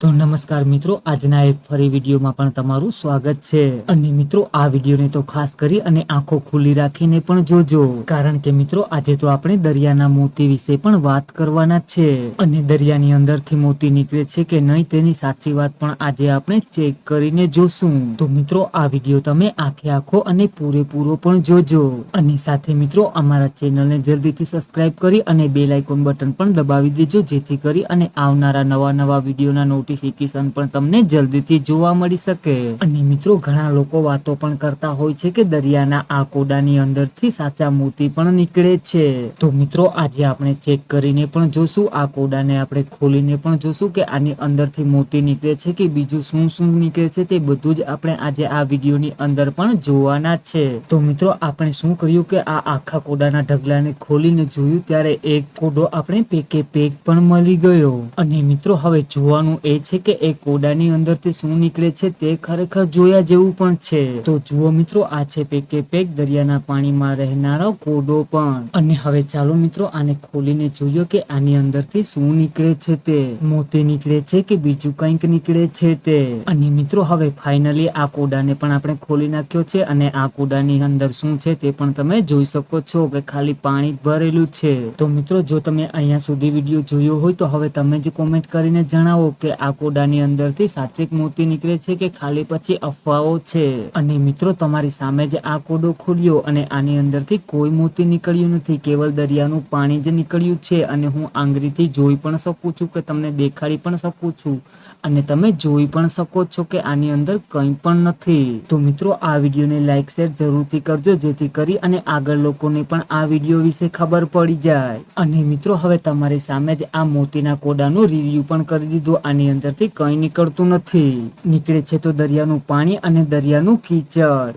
તો નમસ્કાર મિત્રો, આજના એક ફરી વિડીયોમાં પણ તમારું સ્વાગત છે. અને મિત્રો, આ વિડીયોને તો ખાસ કરી અને આંખો ખુલ્લી રાખીને પણ જોજો. કારણ કે મિત્રો, આજે તો આપણે દરિયાના મોતી વિશે પણ વાત કરવાના છે. અને દરિયાની અંદરથી મોતી નીકળે છે કે નહીં તેની સાચી વાત પણ આજે આપણે ચેક કરીને જોશું. તો મિત્રો, આ વીડિયો તમે આંખે આખો અને પૂરેપૂરો પણ જોજો. અને સાથે મિત્રો, અમારા ચેનલને જલ્દીથી સબસ્ક્રાઇબ કરી અને બેલ આઇકોન બટન પણ દબાવી દેજો, જેથી કરી અને આવનારા નવા નવા વિડીયોના નોટિફિકેશન પણ તમને જલ્દીથી જોવા મળી શકે. અને મિત્રો, ઘણા લોકો વાતો પણ કરતા હોય છે કે દરિયાના આ કોડાની અંદરથી સાચા મોતી પણ નીકળે છે. તો મિત્રો, આજે આપણે ચેક કરીને પણ જોશું, આ કોડાને આપણે ખોલીને પણ જોશું કે આની અંદરથી મોતી નીકળે છે કે બીજું શું શું નીકળે છે તે બધું જ આપણે આજે આ વિડીયોની અંદર પણ જોવાના છે. તો મિત્રો, આપણે શું કર્યું કે આ આખા કોડાના ઢગલાને ખોલીને જોયું, ત્યારે એક કોડો આપણે પેકે પેક પણ મળી ગયો. અને મિત્રો, હવે જોવાનું એ છે કે એ કોડાની અંદરથી શું નીકળે છે તે ખરેખર જોયા જેવું પણ છે. તો જુઓ મિત્રો, આ છે પેકે પેક દરિયાના પાણીમાં રહેનારો કોડો પણ. અને હવે ચાલો મિત્રો, આને ખોલીને જોઈએ કે આની અંદરથી શું નીકળે છે તે. મોતી નીકળે છે કે બીજું કંઈક નીકળે છે તે. અને મિત્રો, હવે ફાઇનલી આ કોડાને પણ આપણે ખોલી નાખ્યો છે અને આ કોડાની અંદર શું છે તે પણ તમે જોઈ શકો છો કે ખાલી પાણી ભરેલું છે. તો મિત્રો, જો તમે અહીંયા સુધી વીડિયો જોયો હોય તો હવે તમે જ કોમેન્ટ કરીને જણાવો કે આ કોડાની અંદરથી સાચેક મોતી નીકળે છે કે ખાલી પછી અફવાઓ છે? અને મિત્રો, તમારી સામે જ આ કોડો ખોલ્યો અને આની અંદરથી કોઈ મોતી નીકળ્યું નથી. કેવલ દરિયાનું પાણી જ નીકળ્યું છે અને હું આંગળીથી જોઈ પણ શકું છું કે તમને દેખાડી પણ શકું છું. અને તમે જોઈ પણ શકો છો કે આની અંદર કંઈ પણ નથી. તો મિત્રો, આ વિડીયોને લાઇક શેર જરૂરથી કરજો, જેથી કરી અને આગળ લોકોને પણ આ વીડિયો વિશે ખબર પડી જાય. અને મિત્રો, હવે તમારી સામે જ આ મોતીના કોડાનું રિવ્યુ પણ કરી દીધું. આની અંદરથી કંઈ નીકળતું નથી. નીકળે છે તો દરિયાનું પાણી અને દરિયાનું કીચડ.